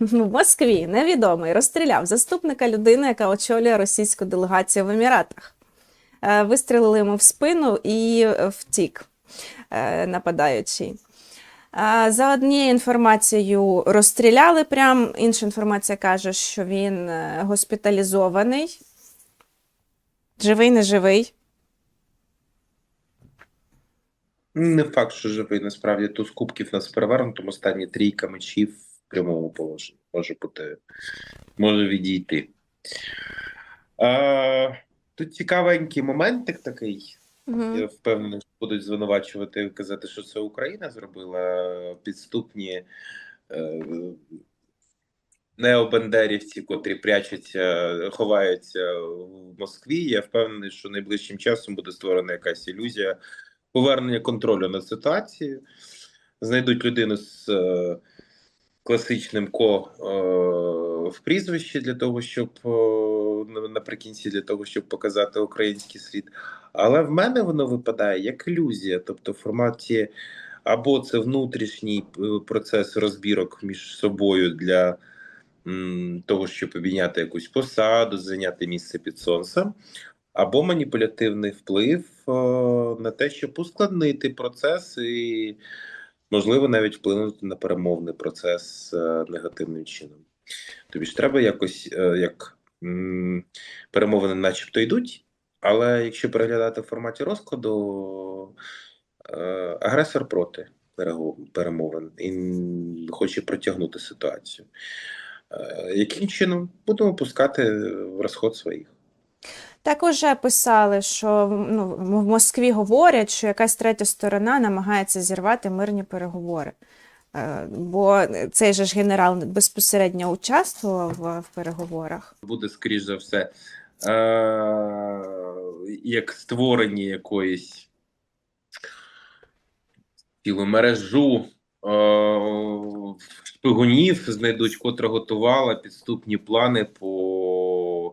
В Москві невідомий розстріляв заступника людини, яка очолює російську делегацію в Еміратах. Е, Вистрілили йому в спину і е, втік е, нападаючий. За однією інформацією розстріляли прям, інша інформація каже, що він госпіталізований. Живий, не живий. Не факт, що живий. Насправді туз кубків нас в перевернутому стані трійка мечів прямому положенні. Може бути, може відійти. А, тут цікавенький моментик такий. Я впевнений, що будуть звинувачувати і казати, що це Україна зробила підступні е, необендерівці, котрі прячуться, ховаються в Москві. Я впевнений, що найближчим часом буде створена якась ілюзія повернення контролю над ситуацією. Знайдуть людину з е, класичним ко е, в прізвищі для того, щоб е, наприкінці для того, щоб показати український світ. Але в мене воно випадає як ілюзія, тобто в форматі або це внутрішній е, процес розбірок між собою для того, щоб обійняти якусь посаду, зайняти місце під сонцем, або маніпулятивний вплив на те, щоб ускладнити процес і, можливо, навіть вплинути на перемовний процес е, негативним чином. Тобі ж треба якось е, як перемовини, начебто йдуть, але якщо переглядати в форматі розкладу, е, агресор проти перемовин і хоче протягнути ситуацію. Яким чином будемо пускати в розход своїх? Так уже писали, що ну, в Москві говорять, що якась третя сторона намагається зірвати мирні переговори. Е, Бо цей же ж генерал безпосередньо участвував в, переговорах. буде, скоріш за все, е- як створення якоїсь цілу мережу е- шпигунів знайдуть, котра готувала підступні плани по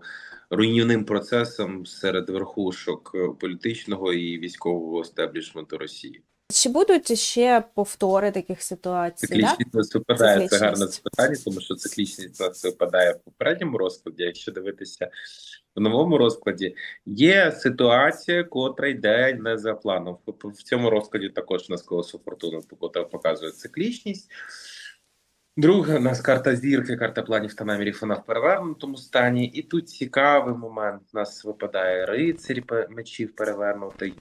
руйнівним процесам серед верхушок е, політичного і військового естеблішменту Росії. Чи будуть ще повтори таких ситуацій? Циклічність нас випадає. Це гарне запитання, тому що циклічність нас випадає в попередньому розкладі. Якщо дивитися в новому розкладі, є ситуація, котра йде не за планом. В- В цьому розкладі також у нас колесо фортуни, показує циклічність. Друга у нас карта зірки, карта планів та намірів, вона в перевернутому стані. І тут цікавий момент. У нас випадає рицарь мечів перевернутий,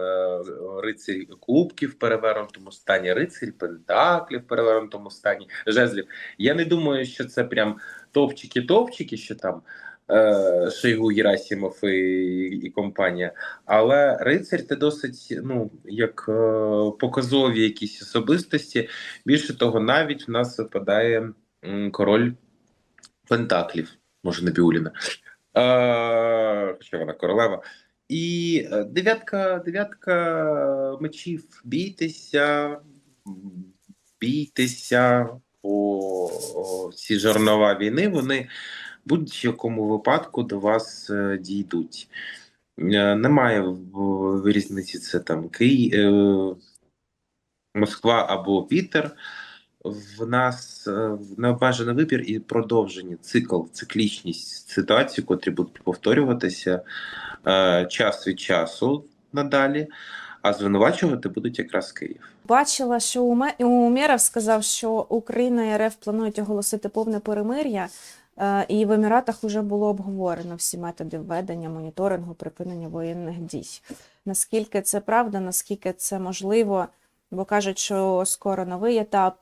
е, рицарь кубків в перевернутому стані, рицарь пентаклів в перевернутому стані, жезлів. Я не думаю, що це прям топчики-топчики, що там е, Шойгу, і, і компанія. Але рицарь це досить ну, як е, показові якісь особистості. Більше того, навіть в нас випадає король Пентаклів, може Набіуліна. Е, хоча вона королева. І е, дев'ятка, дев'ятка мечів. Бійтеся, бійтеся, о, ці жернова війни, вони будь-якому випадку до вас е, дійдуть. Е, Немає різниці це там Київ, е, Москва або Пітер. В нас необмежений вибір і продовження цикл, циклічність ситуацій, котрі будуть повторюватися час від часу надалі, а звинувачувати будуть якраз Київ. Бачила, що Уме- Умєров сказав, що Україна і РФ планують оголосити повне перемир'я, і в Еміратах вже було обговорено всі методи введення, моніторингу, припинення воєнних дій. Наскільки це правда, наскільки це можливо? Бо кажуть, що скоро новий етап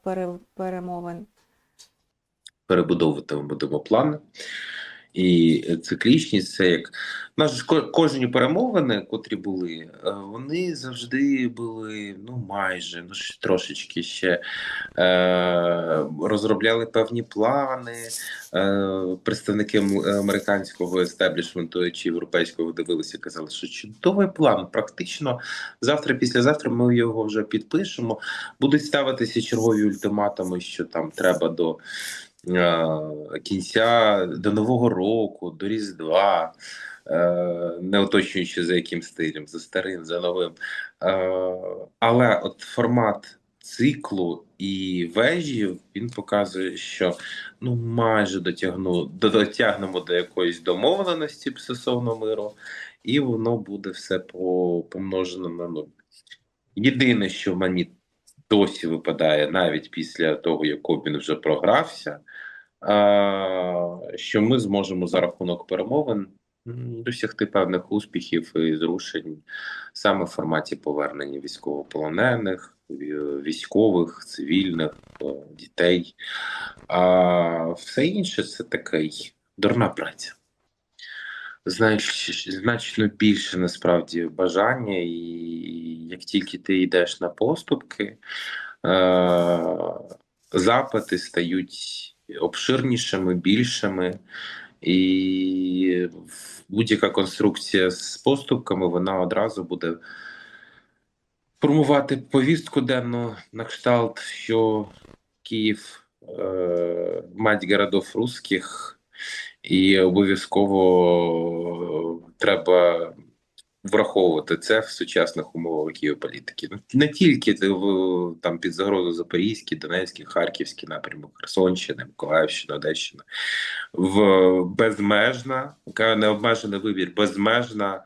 перемовин. перебудовувати ми плани. І циклічність це як наші кожні перемовини, котрі були, е, вони завжди були ну майже ну трошечки ще е, розробляли певні плани. Е, представники американського естеблішменту чи європейського дивилися, казали, що чудовий план. Практично завтра, післязавтра ми його вже підпишемо. Будуть ставитися чергові ультиматуми, що там треба до кінця до Нового року, до Різдва, е, не уточнюючи за яким стилем, за старим, за новим. Е, але от формат циклу і вежі він показує, що ну майже дотягну дотягнемо до якоїсь домовленості стосовно миру, і воно буде все по, помножено на нуль. Єдине, що мені досі випадає, навіть після того, як Кобін вже програвся, що ми зможемо за рахунок перемовин досягти певних успіхів і зрушень саме в форматі повернення військовополонених, військових, цивільних, е, дітей. А все інше це такий дурна праця. Значно більше насправді бажання, і як тільки ти йдеш на поступки, е- запити стають обширнішими, більшими, і будь-яка конструкція з поступками вона одразу буде формувати повістку денну на кшталт, що Київ е, мать городов русських, і обов'язково треба враховувати це в сучасних умовах геополітики. Ну, Не тільки там під загрозою Запорізький, Донецький, Харківський напрямок, Херсонщина, Миколаївщина, Одещина, в безмежна, необмежений вибір, безмежна,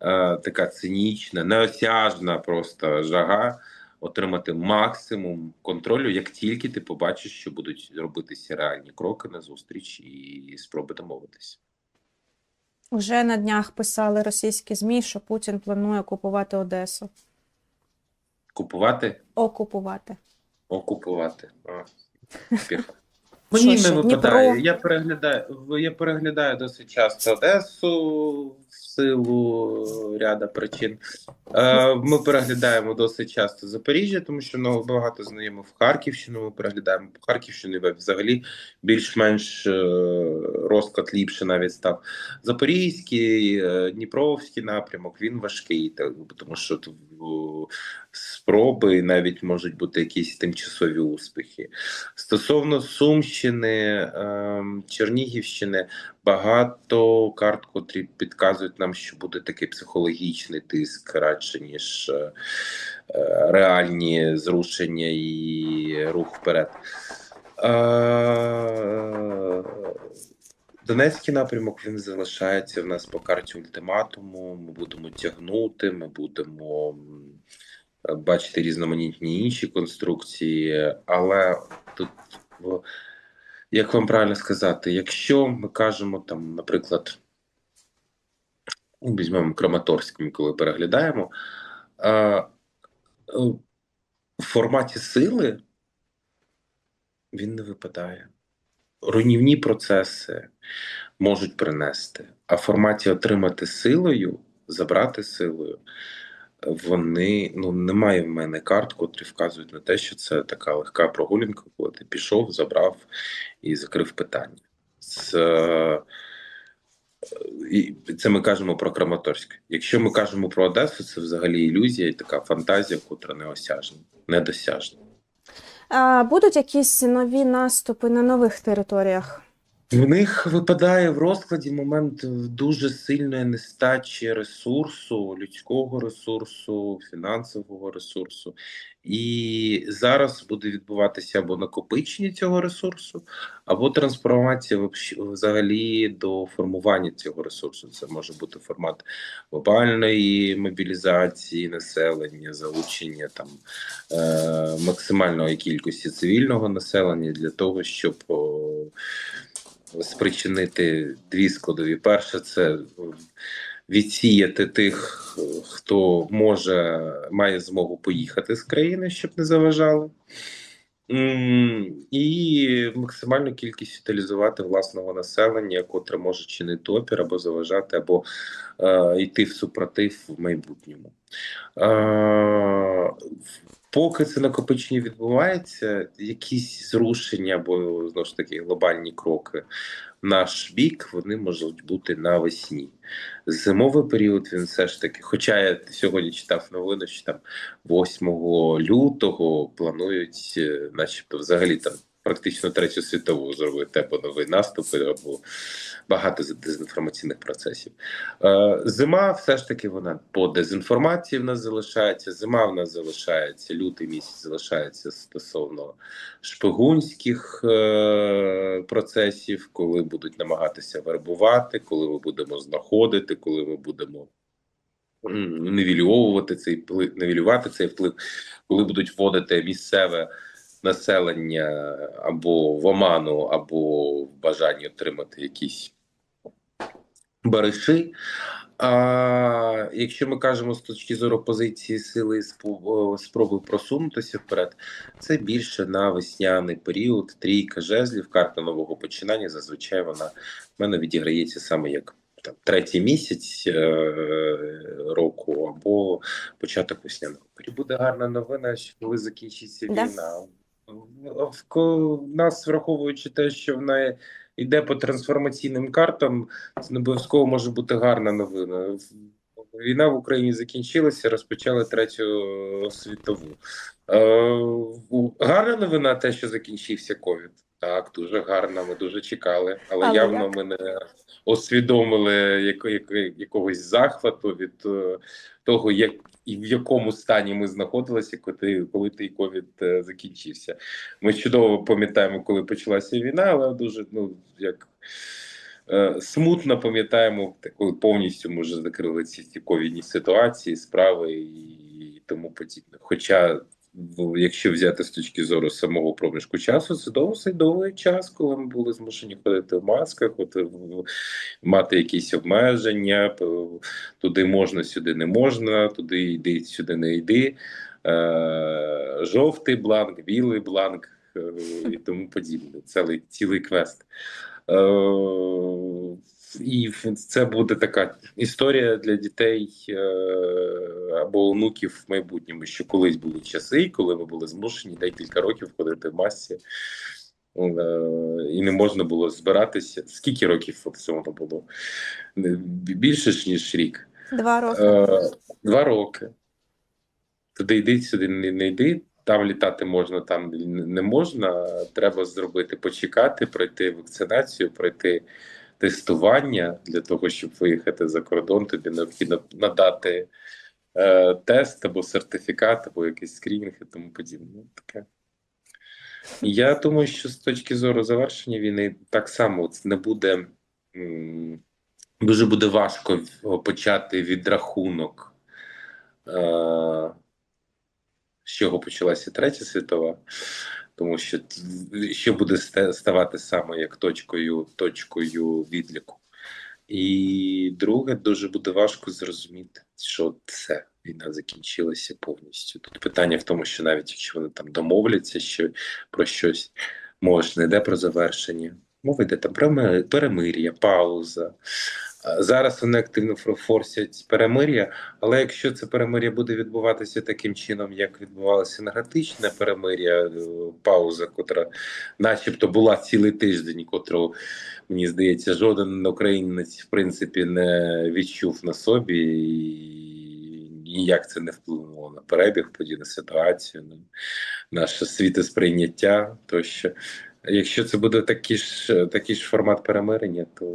е, така цинічна, неосяжна просто жага отримати максимум контролю, як тільки ти побачиш, що будуть робитися реальні кроки на зустріч і спроби домовитися. Уже на днях писали російські ЗМІ, що Путін планує окупувати Одесу. Купувати, Окупувати. окупувати. А, Мені не випадає. Я переглядаю, я переглядаю досить часто Одесу силу ряда причин. Е, Ми переглядаємо досить часто Запоріжжя, тому що ну, багато знайомих в Харківщину. Ми переглядаємо по Харківщині взагалі більш-менш е, розклад ліпше навіть став. Запорізький, е, Дніпровський напрямок він важкий, тому що спроби навіть можуть бути якісь тимчасові успіхи. Стосовно Сумщини, ем, Чернігівщини, багато карт, котрі підказують нам, що буде такий психологічний тиск радше, ніж е, е, реальні зрушення і рух вперед. Е, Донецький напрямок він залишається в нас по карті ультиматуму. Ми будемо тягнути, ми будемо бачити різноманітні інші конструкції, але тут як вам правильно сказати, якщо ми кажемо там, наприклад, ну, візьмемо Краматорськ, ми коли переглядаємо, е, в форматі сили він не випадає. Руйнівні процеси можуть принести, а в форматі отримати силою, забрати силою, вони ну немає в мене карт, котрі вказують на те, що це така легка прогулянка, коли ти пішов, забрав і закрив питання. Це, і це ми кажемо про Краматорськ. Якщо ми кажемо про Одесу, це взагалі ілюзія і така фантазія, котра неосяжна, недосяжна. А, будуть якісь нові наступи на нових територіях? В них випадає в розкладі момент дуже сильної нестачі ресурсу, людського ресурсу, фінансового ресурсу. І зараз буде відбуватися або накопичення цього ресурсу, або трансформація взагалі до формування цього ресурсу. Це може бути формат глобальної мобілізації населення, залучення там е, максимальної кількості цивільного населення для того, щоб спричинити дві складові. Перше, це відсіяти тих, хто може має змогу поїхати з країни, щоб не заважали. І максимальну кількість утилізувати власного населення, котре може чинити опір або заважати, або е, йти в супротив в майбутньому. Е, поки це накопичення відбувається, якісь зрушення або знову ж таки глобальні кроки наш бік, вони можуть бути навесні. Зимовий період він все ж таки, хоча я сьогодні читав новину, що там 8 лютого планують, е, начебто, взагалі там практично третю світову зробити або новий наступ, або багато дезінформаційних процесів. Е, Зима все ж таки вона по дезінформації в нас залишається. Зима в нас залишається, лютий місяць залишається стосовно шпигунських е, процесів, коли будуть намагатися вербувати, коли ми будемо знаходити, коли ми будемо м, цей вплив, нівелювати цей вплив, коли будуть вводити місцеве населення або в оману, або в бажанні отримати якісь бариши. А якщо ми кажемо з точки зору позиції сили спроби просунутися вперед, це більше на весняний період. Трійка жезлів, карта нового починання. Зазвичай вона в мене відіграється саме як там третій місяць е- року або початок весняного періоду. Буде гарна новина, що коли закінчиться війна. В- в нас, враховуючи те, що вона йде по трансформаційним картам, це не обов'язково може бути гарна новина. Війна в Україні закінчилася, розпочали третю світову. Е, гарна новина те, що закінчився ковід. Так, дуже гарна. Ми дуже чекали, але, Але явно як? ми не яко- якогось захвату від е, того, як і в якому стані ми знаходилися, коли, коли той ковід е, закінчився. Ми чудово пам'ятаємо, коли почалася війна, але дуже ну як е, смутно пам'ятаємо, коли повністю ми вже закрили ці, ковідні ситуації, справи і тому подібне. Хоча, якщо взяти з точки зору самого проміжку часу, це досить довгий час, коли ми були змушені ходити в масках, от, мати якісь обмеження, туди можна, сюди не можна, туди йди, сюди не йди. Е, жовтий бланк, білий бланк е, і тому подібне. Цілий, цілий квест. Е, і це буде така історія для дітей е, або онуків в майбутньому, що колись були часи, коли ми були змушені декілька років ходити в масці. Е, і не можна було збиратися. Скільки років от цьому було? Більше ж, ніж рік. Два роки. Е, два роки. Туди йди, сюди не, не йди. Там літати можна, там не можна. Треба зробити, почекати, пройти вакцинацію, пройти тестування для того, щоб виїхати за кордон. Тобі необхідно надати е, тест або сертифікат, або якийсь скрінінг і тому подібне. Ну, Таке. Я думаю, що з точки зору завершення війни так само це не буде. Дуже буде важко почати відрахунок, е, з чого почалася Третя світова, тому що що буде ста- ставати саме як точкою, точкою відліку. І друге, дуже буде важко зрозуміти, що це війна закінчилася повністю. Тут питання в тому, що навіть якщо вони там домовляться що, про щось, мова ж йде про завершення. Мова йде там про ми- перемир'я, пауза. Зараз вони активно форсять перемир'я, але якщо це перемир'я буде відбуватися таким чином, як відбувалося енергетичне перемир'я, е, пауза, котра, начебто, була цілий тиждень, котру, мені здається, жоден українець в принципі не відчув на собі, ніяк це не вплинуло на перебіг подій, на ситуацію, на наше світосприйняття. Тощо, якщо це буде такий ж, такий ж формат перемирення, то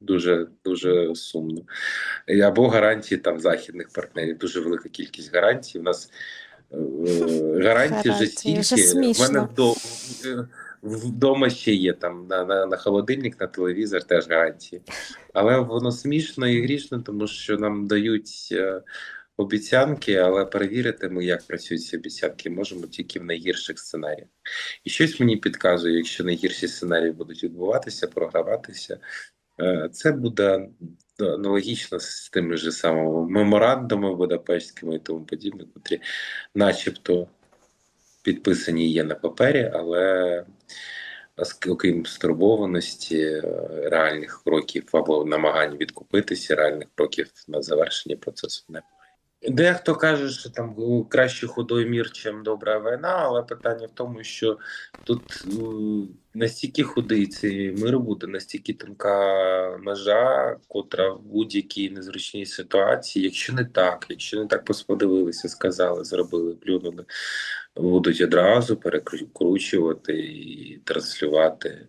дуже дуже сумно. Або гарантії там західних партнерів. Дуже велика кількість гарантій. У нас е, Гарантії, вже стільки. В мене смішно. вдома, ще є там на, на, на холодильник, на телевізор теж гарантії. Але воно смішно і грішно, тому що нам дають. е, Обіцянки, але перевірити ми, як працюють ці обіцянки, можемо тільки в найгірших сценаріях. І щось мені підказує, якщо найгірші сценарії будуть відбуватися, програватися, Це буде аналогічно з тими ж самими меморандами Будапештськими і тому подібне, котрі начебто підписані є на папері, але окрім стурбованості, е, реальних кроків або намагань відкупитися, реальних кроків на завершення процесу не Дехто каже, що там ну, краще худой мір, чим добра війна, але питання в тому, що тут ну, настільки худий цей мир буде, настільки тонка межа, котра в будь-якій незручній ситуації, якщо не так, якщо не так подивилися, сказали, зробили, плюнули, будуть одразу перекручувати і транслювати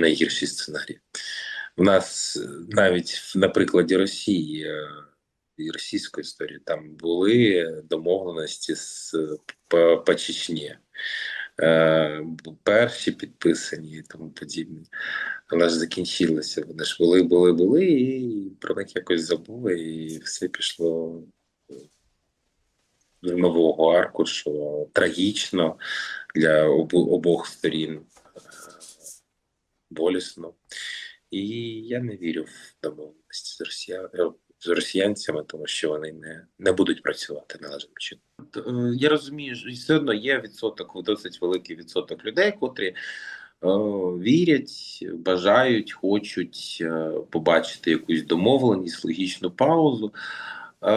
найгірші сценарії. У нас е, навіть на прикладі Росії е, і російської історії там були домовленості з по, по Чечні. Е, перші підписані і тому подібне. Але ж закінчилося. Вони ж були, були, були, і про них якось забули, і все пішло з нового аркушу трагічно для обох сторін. е, Болісно. І я не вірю в домовленості з росіян з росіянцями, тому що вони не, не будуть працювати належним чином. Е, Я розумію, що все одно є відсоток, досить великий відсоток людей, котрі е, вірять, бажають, хочуть е, побачити якусь домовленість, логічну паузу. Е,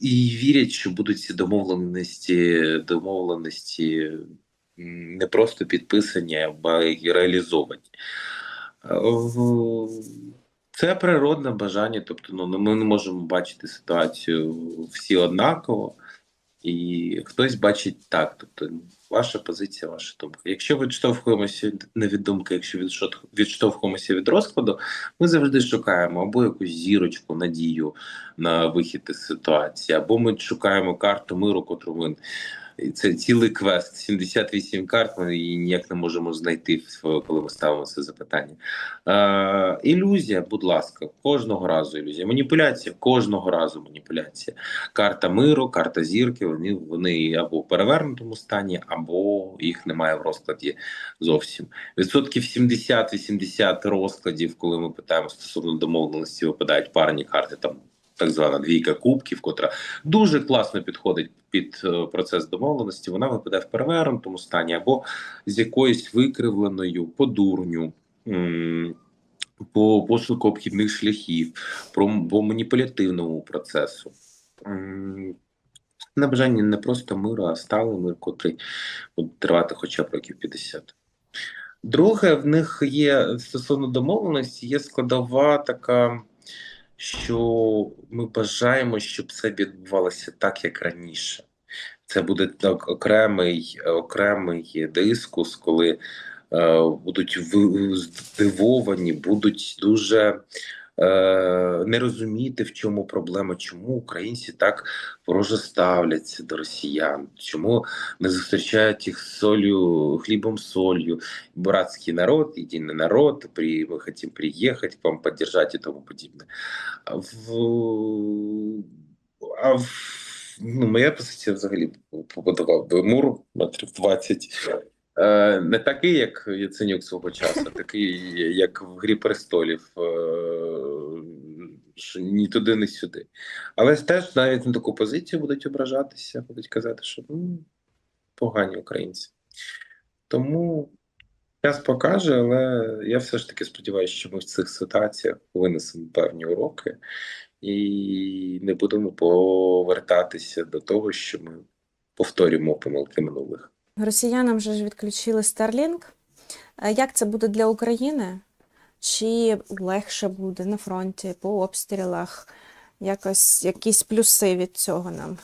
і вірять, що будуть ці домовленості, домовленості не просто підписані, а й реалізовані. Е, Це природне бажання, тобто ну, ми не можемо бачити ситуацію всі однаково, і хтось бачить так. Тобто, ваша позиція, ваша думка. Якщо відштовхуємося від- не від думки, якщо відштовхуємося від розкладу, ми завжди шукаємо або якусь зірочку, надію на вихід із ситуації, або ми шукаємо карту миру, котру ми. Це цілий квест, 78 карт. Ми її ніяк не можемо знайти, коли ми ставимо це запитання. Е, ілюзія, будь ласка, кожного разу ілюзія. Маніпуляція, кожного разу маніпуляція. Карта миру, карта зірки. Вони вони або в перевернутому стані, або їх немає в розкладі зовсім. Відсотків 70-80 розкладів, коли ми питаємо стосовно домовленості, випадають парні карти. Там так звана двійка кубків, котра дуже класно підходить під е, процес домовленості. Вона випадає в перевернутому стані або з якоюсь викривленою по дурню. По пошуку обхідних шляхів, про по маніпулятивному процесу. На бажання не просто миру, а сталий мир, котрий буде тривати хоча б років 50. Друге, в них є стосовно домовленості, є складова така, що ми бажаємо, щоб це відбувалося так, як раніше. Це буде так окремий, окремий дискус, коли е, будуть здивовані, будуть дуже не розуміти, в чому проблема, чому українці так вороже ставляться до росіян, чому не зустрічають їх солью, хлібом солью, братський народ, єдиний народ, при, ми хотим приїхати вам поддержать і тому подібне. В, а в, ну, моя позиція взагалі побудував би мур метрів 20. Е, не такий, як Яценюк свого часу, такий, як в Грі престолів. Що ні туди, ні сюди. Але теж навіть на таку позицію будуть ображатися, будуть казати, що ну, погані українці. Тому час покаже, але я все ж таки сподіваюся, що ми в цих ситуаціях винесемо певні уроки і не будемо повертатися до того, що ми повторюємо помилки минулих. Росіянам же ж відключили Starlink. Е, Як це буде для України? Чи легше буде на фронті, по обстрілах? Якось якісь плюси від цього нам?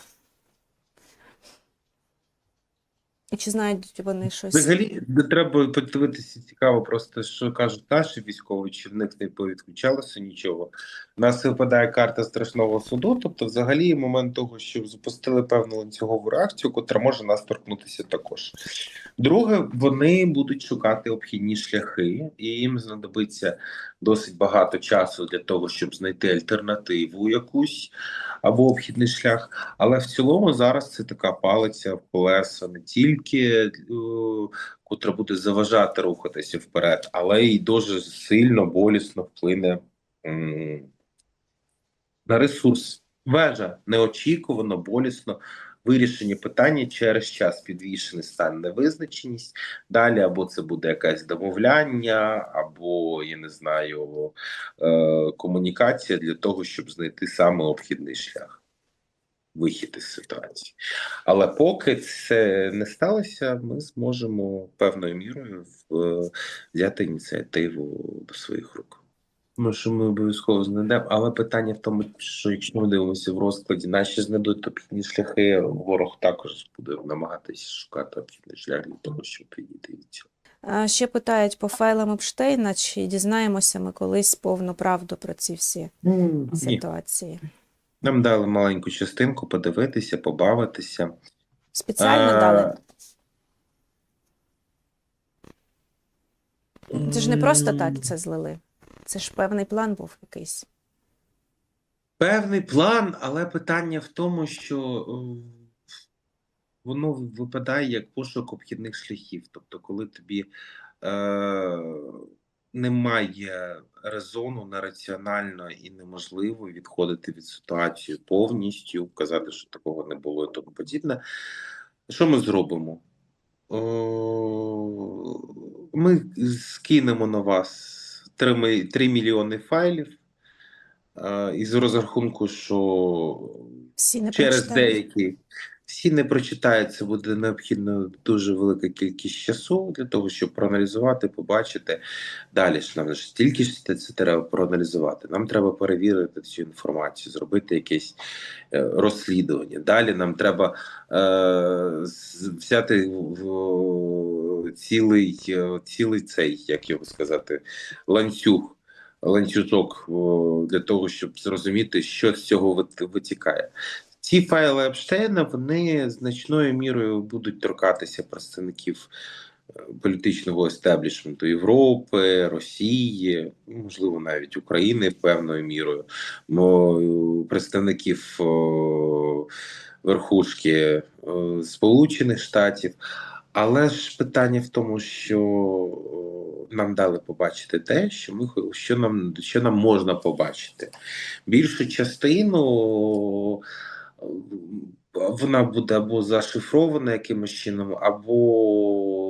І чи знають вони щось? Взагалі, треба подивитися цікаво, просто що кажуть наші військові, чи в них не повідключалося нічого. У нас випадає карта страшного суду. Тобто, взагалі, момент того, що запустили певну ланцюгову реакцію, котра може нас торкнутися також. Друге, вони будуть шукати обхідні шляхи, і їм знадобиться досить багато часу для того, щоб знайти альтернативу якусь або обхідний шлях. Але в цілому зараз це така палиця в колеса не тільки котра буде заважати рухатися вперед, але й дуже сильно болісно вплине на ресурс. Вежа неочікувано, болісно вирішення питання через час підвішений стан невизначеність. Далі або це буде якесь домовляння, або я не знаю е, комунікація для того, щоб знайти саме обхідний шлях. Вихід із ситуації, але поки це не сталося, ми зможемо певною мірою взяти ініціативу до своїх рук. Тому що ми обов'язково знайдемо, але питання в тому, що якщо ми дивимося в розкладі, наші знайдуть обхідні шляхи, ворог також буде намагатися шукати обхідний шлях для того, щоб підійти від цього. Ще питають по файлам Епштейна, чи дізнаємося ми колись повну правду про ці всі Ні. ситуації. Нам дали маленьку частинку подивитися, побавитися. Спеціально А, дали. Це ж не просто так це злили. Це ж певний план був якийсь. Певний план, але питання в тому, що е, воно випадає як пошук обхідних шляхів. Тобто, коли тобі е, немає резону нераціонально і неможливо відходити від ситуації повністю, казати, що такого не було і тому подібне. Що ми зробимо? О, Ми скинемо на вас 3, 3 мільйони файлів із розрахунку, що Всі не через прочитають. деякі всі не прочитають, це буде необхідно дуже велика кількість часу для того, щоб проаналізувати, побачити. Далі ж нам ж тільки ж це, треба проаналізувати. Нам треба перевірити цю інформацію, зробити якесь е, розслідування. Далі нам треба е, взяти в цілий, е, цілий цей, як його сказати, ланцюг. Ланцюжок для того, щоб зрозуміти, що з цього витікає. Ці файли Епштейна вони значною мірою будуть торкатися представників е, політичного естеблішменту Європи, Росії, можливо, навіть України певною мірою, мо- представників верхушки Сполучених Штатів. Але ж питання в тому, що нам дали побачити те, що ми що нам що нам можна побачити. Більшу частину е, вона буде або зашифрована якимось чином, або е,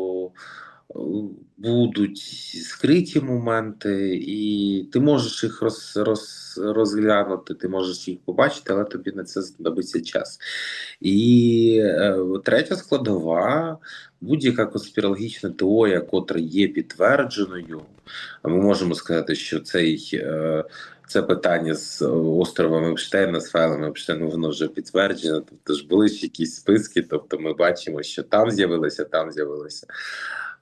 будуть скриті моменти, і ти можеш їх роз, роз, розглянути, ти можеш їх побачити, але тобі на це знадобиться час. І е, третя складова будь-яка конспірологічна теорія, котра є підтвердженою, ми можемо сказати, що цей. Е, це питання з е, островом Епштейна, з файлами Епштейна, воно вже підтверджено. Тобто ж були ж якісь списки, тобто ми бачимо, що там з'явилося, там з'явилося.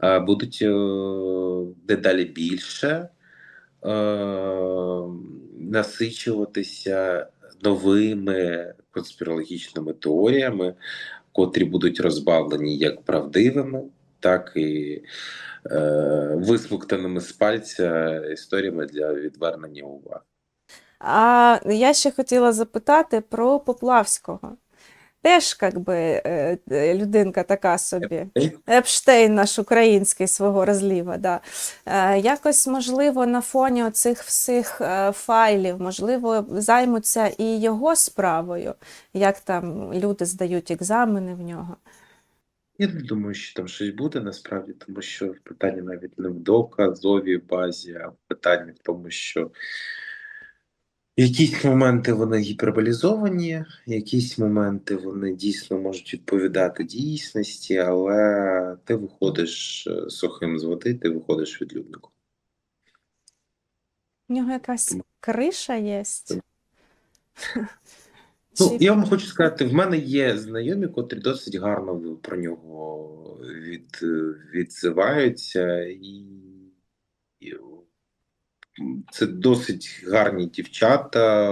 Е, Будуть е, дедалі більше е, насичуватися новими конспірологічними теоріями, котрі будуть розбавлені як правдивими, так і е, висмоктаними з пальця історіями для відвернення уваги. А я ще хотіла запитати про Поплавського. Теж, як би, е, е, людинка така собі. Епштейн наш український свого розліва. Да. Е, якось, можливо, на фоні оцих всіх файлів, можливо, займуться і його справою, як там люди здають екзамени в нього. Я не думаю, що там щось буде насправді, тому що питання навіть не в доказовій базі, а питання в тому, що якісь моменти вони гіперболізовані, якісь моменти вони дійсно можуть відповідати дійсності, але ти виходиш е, сухим з води, ти виходиш відлюдником. В нього якась криша є. Ну, я вам хочу сказати, в мене є знайомі, котрі досить гарно про нього від, відзиваються, і, і це досить гарні дівчата,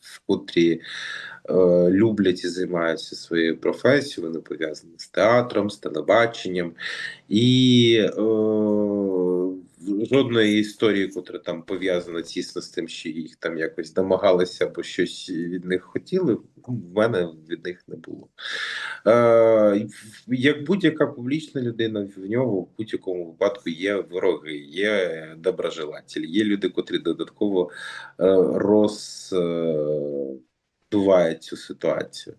в котрі е, люблять і займаються своєю професією, вони пов'язані з театром, з телебаченням, і е, жодної історії, котра там пов'язана тісно з тим, що їх там якось домагалися або щось від них хотіли, в мене від них не було. Е, як будь-яка публічна людина, в нього в будь-якому випадку є вороги, є доброжелателі, є люди, котрі додатково е, роз. е, надуває цю ситуацію.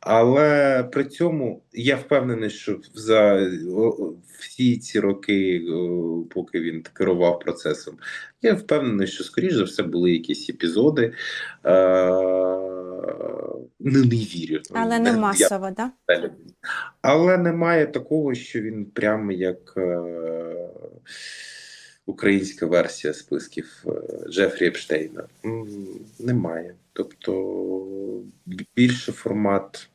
Але при цьому я впевнений, що за всі ці роки, поки він керував процесом, я впевнений, що скоріш за все були якісь епізоди. Е- не, не вірю. Але не Я- масово, да? Але немає такого, що він прямо як е, українська версія списків е, Джефрі Епштейна. Немає. Тобто більше формат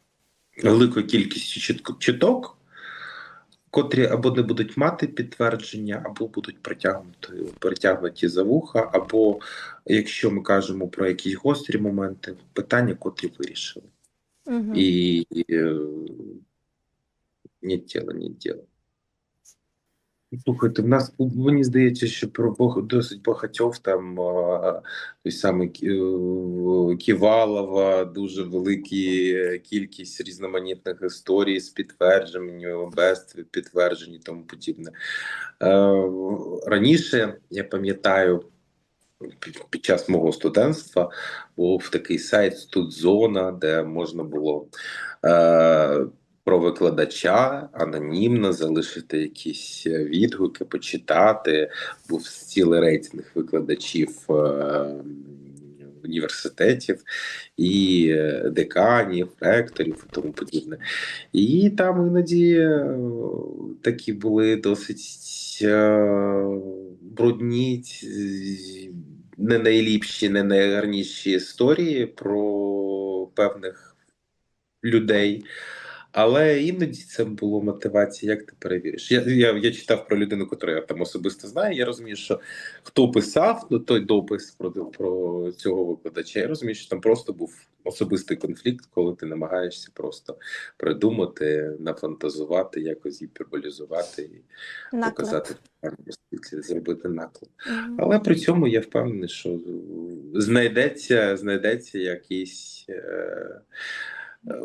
великою кількістю чітко- чіток, котрі або не будуть мати підтвердження, або будуть притягнуті, притягнуті за вуха, або якщо ми кажемо про якісь гострі моменти, питання, котрі вирішили. Угу. И, э, нет тіла, нет діла. Слухайте, в нас мені здається, що про досить багатьох там той самий е, Ківалова, дуже великі кількість різноманітних історій з підтвердженням, без підтверджень і тому подібне. Е, Раніше я пам'ятаю. Під час мого студентства був такий сайт Студзона, де можна було е, про викладача анонімно залишити якісь е, відгуки, почитати. Був цілий рейтинг викладачів е, університетів і е, деканів, ректорів і тому подібне. І там іноді такі були досить брудні, не найліпші, не найгарніші історії про певних людей. Але іноді це було мотивація, як ти перевіриш. Я, я, я читав про людину, яку я там особисто знаю. Я розумію, що хто писав ну, той допис про, про цього викладача. Я розумію, що там просто був особистий конфлікт, коли ти намагаєшся просто придумати, нафантазувати, якось гіперболізувати і Наклеп. показати світлі, зробити наклеп. Мгм. Але при цьому я впевнений, що знайдеться, знайдеться якийсь е, е,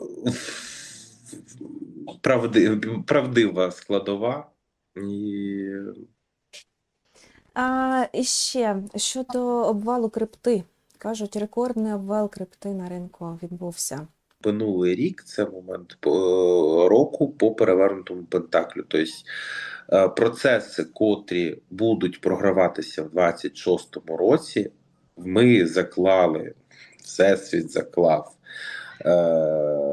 правди, правдива складова. І А, і ще щодо обвалу крипти. Кажуть, рекордний обвал крипти на ринку відбувся. минулий рік це момент е, року по перевернутому пентаклю. Тобто е, процеси, котрі будуть програватися в 26-му році, ми заклали, Всесвіт заклав е,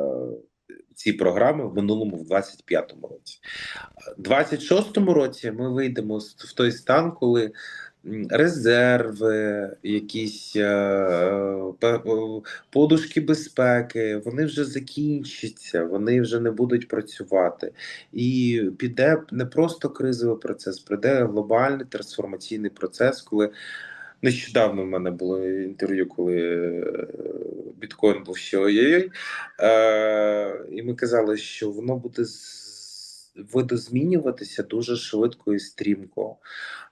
ці програми в минулому, в 25-му році. В 26-му році ми вийдемо в той стан, коли резерви, якісь е, подушки безпеки, вони вже закінчаться, вони вже не будуть працювати. І піде не просто кризовий процес, прийде глобальний трансформаційний процес, коли нещодавно в мене було інтерв'ю, коли е, біткоін був ще. Е, і ми казали, що воно буде видозмінюватися дуже швидко і стрімко.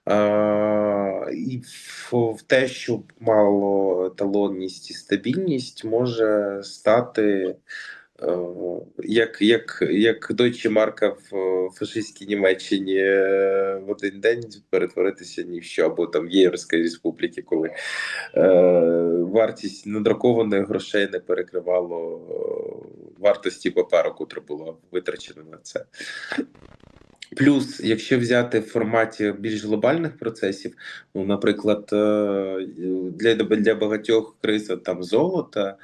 Е, і в, те, що мало еталонність і стабільність, може стати. Е, Як, як, як Deutsche Mark в фашистській Німеччині е, в один день перетворитися ні в що, або там в Європейській республіки, коли е, вартість надрукованих грошей не перекривало е, вартості паперу, котра була витрачена на це. Плюс, якщо взяти в форматі більш глобальних процесів, ну, наприклад, для, для багатьох криза там золота,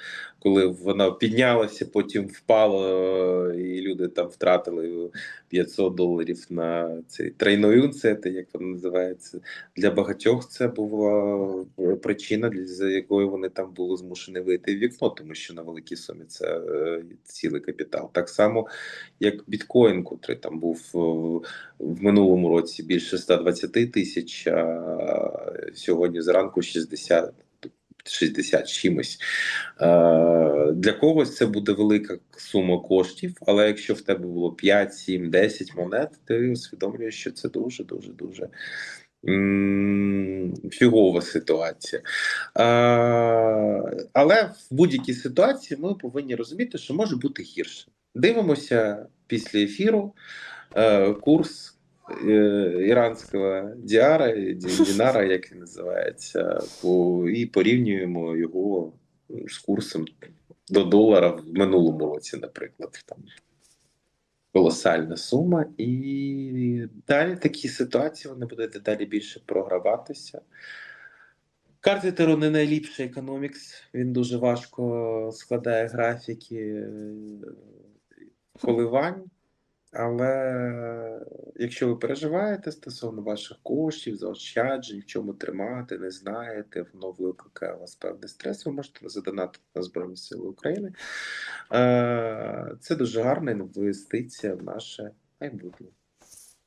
коли воно піднялося, потім впало, е, і люди там втратили 500 доларів на цей тройної унцети, як воно називається. Для багатьох це була е, причина, за якої вони там були змушені вийти в вікно, тому що на великій сумі це е, цілий капітал. Так само, як біткоін, котрий там був в минулому році більше 120 тисяч, а сьогодні зранку 60. 60 чимось. Е, Для когось це буде велика сума коштів, але якщо в тебе було 5, 7, 10 монет, ти усвідомлюєш, що це дуже, дуже, дуже фігова ситуація. Е, Але в будь-якій ситуації ми повинні розуміти, що може бути гірше. Дивимося після ефіру е, курс іранського діара, дінара, як він називається, і порівнюємо його з курсом до долара в минулому році, наприклад. Там колосальна сума, і далі такі ситуації вони будуть дедалі більше програватися. Карти Таро не найліпший економікс. Він дуже важко складає графіки е, коливань. Але якщо ви переживаєте стосовно ваших коштів, заощаджень, в чому тримати, не знаєте, воно викликає у вас певний стрес, ви можете задонатити на Збройні Сили України. Е, Це дуже гарна інвестиція в наше майбутнє.